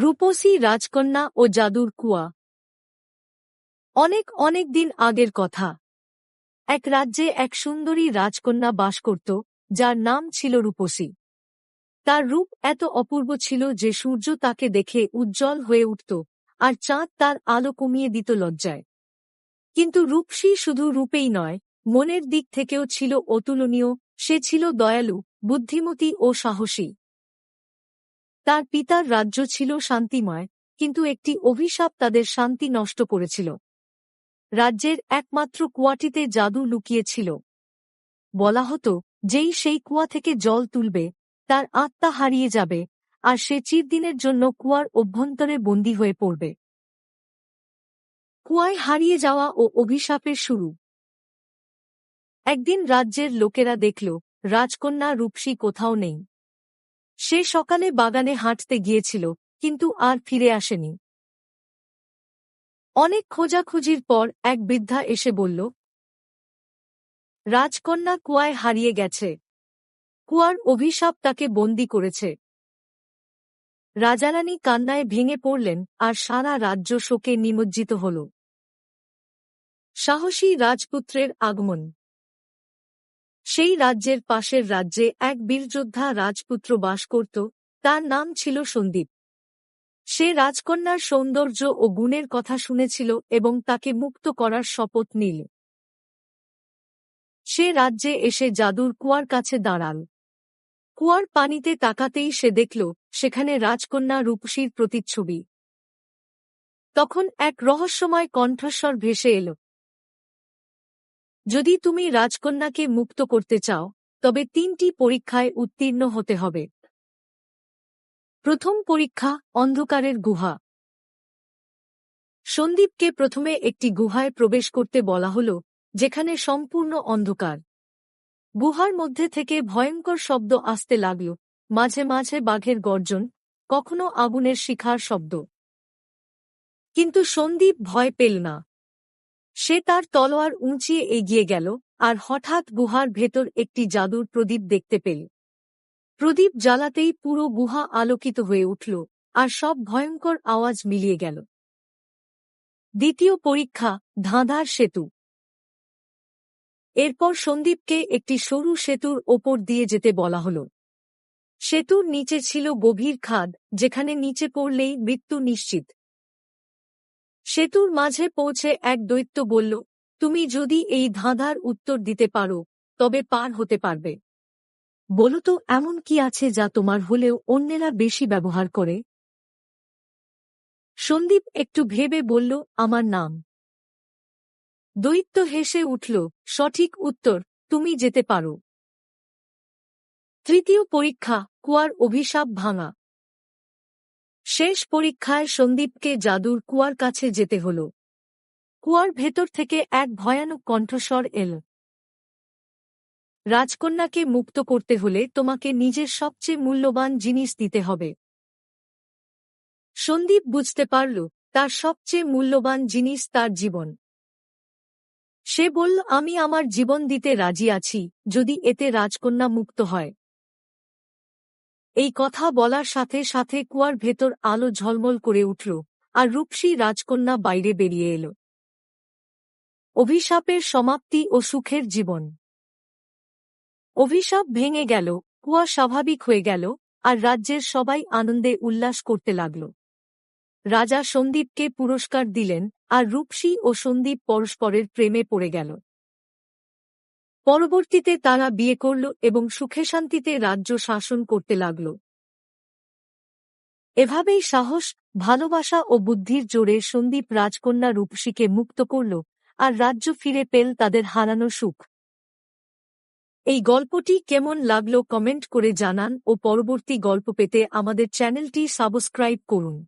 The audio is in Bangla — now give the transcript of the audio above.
রূপসী রাজকন্যা ও জাদুর কুয়া। অনেক অনেক দিন আগের কথা। এক রাজ্যে এক সুন্দরী রাজকন্যা বাস করত, যার নাম ছিল রূপসী। তার রূপ এত অপূর্ব ছিল যে সূর্য তাকে দেখে উজ্জ্বল হয়ে উঠত, আর চাঁদ তার আলো কমিয়ে দিত লজ্জায়। কিন্তু রূপসী শুধু রূপেই নয়, মনের দিক থেকেও ছিল অতুলনীয়, সে ছিল দয়ালু, বুদ্ধিমতী ও সাহসী। তার পিতার রাজ্য ছিল শান্তিময়, কিন্তু একটি অভিশাপ তাদের শান্তি নষ্ট করেছিল। রাজ্যের একমাত্র কুয়াটিতে জাদু লুকিয়েছিল। বলা হতো, যেই সেই কুয়া থেকে জল তুলবে, তার আত্মা হারিয়ে যাবে, আর সে চিরদিনের জন্য কুয়ার অভ্যন্তরে বন্দী হয়ে পড়বে। কুয়ায় হারিয়ে যাওয়া ও অভিশাপের শুরু। একদিন রাজ্যের লোকেরা দেখল, রাজকন্যা রূপসী কোথাও নেই। সে সকালে বাগানে হাঁটতে গিয়েছিল, কিন্তু আর ফিরে আসেনি। অনেক খোঁজাখুঁজির পর এক বৃদ্ধা এসে বলল, রাজকন্যা কুয়ায় হারিয়ে গেছে। কুয়ার অভিশাপ তাকে বন্দি করেছে। রাজারানী কান্নায় ভেঙে পড়লেন আর সারা রাজ্য শোকে নিমজ্জিত হল। সাহসী রাজপুত্রের আগমন সেই রাজ্যের পাশের রাজ্যে এক বীরযোদ্ধা রাজপুত্র বাস করত, তার নাম ছিল সন্দীপ। সে রাজকন্যার সৌন্দর্য ও গুণের কথা শুনেছিল এবং তাকে মুক্ত করার শপথ নিল। সে রাজ্যে এসে জাদুর কুয়ার কাছে দাঁড়াল। কুয়ার পানিতে তাকাতেই সে দেখল, সেখানে রাজকন্যা রূপসীর প্রতিচ্ছবি। তখন এক রহস্যময় কণ্ঠস্বর ভেসে এল। যদি তুমি রাজকন্যাকে মুক্ত করতে চাও, তবে তিনটি পরীক্ষায় উত্তীর্ণ হতে হবে। প্রথম পরীক্ষা, অন্ধকারের গুহা। সন্দীপকে প্রথমে একটি গুহায় প্রবেশ করতে বলা হল, যেখানে সম্পূর্ণ অন্ধকার। গুহার মধ্যে থেকে ভয়ঙ্কর শব্দ আসতে লাগল, মাঝে মাঝে বাঘের গর্জন, কখনো আগুনের শিখার শব্দ। কিন্তু সন্দীপ ভয় পেল না। সে তার তলোয়ার উঁচিয়ে এগিয়ে গেল, আর হঠাৎ গুহার ভেতর একটি জাদুর প্রদীপ দেখতে পেল। প্রদীপ জ্বালাতেই পুরো গুহা আলোকিত হয়ে উঠল, আর সব ভয়ঙ্কর আওয়াজ মিলিয়ে গেল। দ্বিতীয় পরীক্ষা, ধাঁধার সেতু। এরপর সন্দীপকে একটি সরু সেতুর ওপর দিয়ে যেতে বলা হল। সেতুর নিচে ছিল গভীর খাদ, যেখানে নিচে পড়লেই মৃত্যু নিশ্চিত। সেতুর মাঝে পৌঁছে এক দৈত্য বলল, তুমি যদি এই ধাঁধার উত্তর দিতে পারো, তবে পার হতে পারবে। বলো তো, এমন কি আছে যা তোমার হলেও অন্যেরা বেশি ব্যবহার করে? সন্দীপ একটু ভেবে বলল, আমার নাম। দৈত্য হেসে উঠল, সঠিক উত্তর, তুমি যেতে পারো। তৃতীয় পরীক্ষা, কুয়ার অভিশাপ ভাঙা। শেষ পরীক্ষায় সন্দীপকে জাদুর কুয়ার কাছে যেতে হল। কুয়ার ভেতর থেকে এক ভয়ানক কণ্ঠস্বর এল। রাজকন্যাকে মুক্ত করতে হলে তোমাকে নিজের সবচেয়ে মূল্যবান জিনিস দিতে হবে। সন্দীপ বুঝতে পারল, তার সবচেয়ে মূল্যবান জিনিস তার জীবন। সে বলল, আমি আমার জীবন দিতে রাজি আছি, যদি এতে রাজকন্যা মুক্ত হয়। এই কথা বলার সাথে সাথে কুয়ার ভেতর আলো ঝলমল করে উঠল, আর রূপসী রাজকন্যা বাইরে বেরিয়ে এল। অভিশাপের সমাপ্তি ও সুখের জীবন। অভিশাপ ভেঙে গেল, কুয়া স্বাভাবিক হয়ে গেল, আর রাজ্যের সবাই আনন্দে উল্লাস করতে লাগল। রাজা সন্দীপকে পুরস্কার দিলেন, আর রূপসী ও সন্দীপ পরস্পরের প্রেমে পড়ে গেল। পরবর্তীতে তারা বিয়ে করল এবং সুখে শান্তিতে রাজ্য শাসন করতে লাগল। এভাবেই সাহস, ভালোবাসা ও বুদ্ধির জোরে সন্দীপ রাজকন্যা রূপসীকে মুক্ত করল আর রাজ্য ফিরে পেল তাদের হারানো সুখ। এই গল্পটি কেমন লাগল কমেন্ট করে জানান ও পরবর্তী গল্প পেতে আমাদের চ্যানেলটি সাবস্ক্রাইব করুন।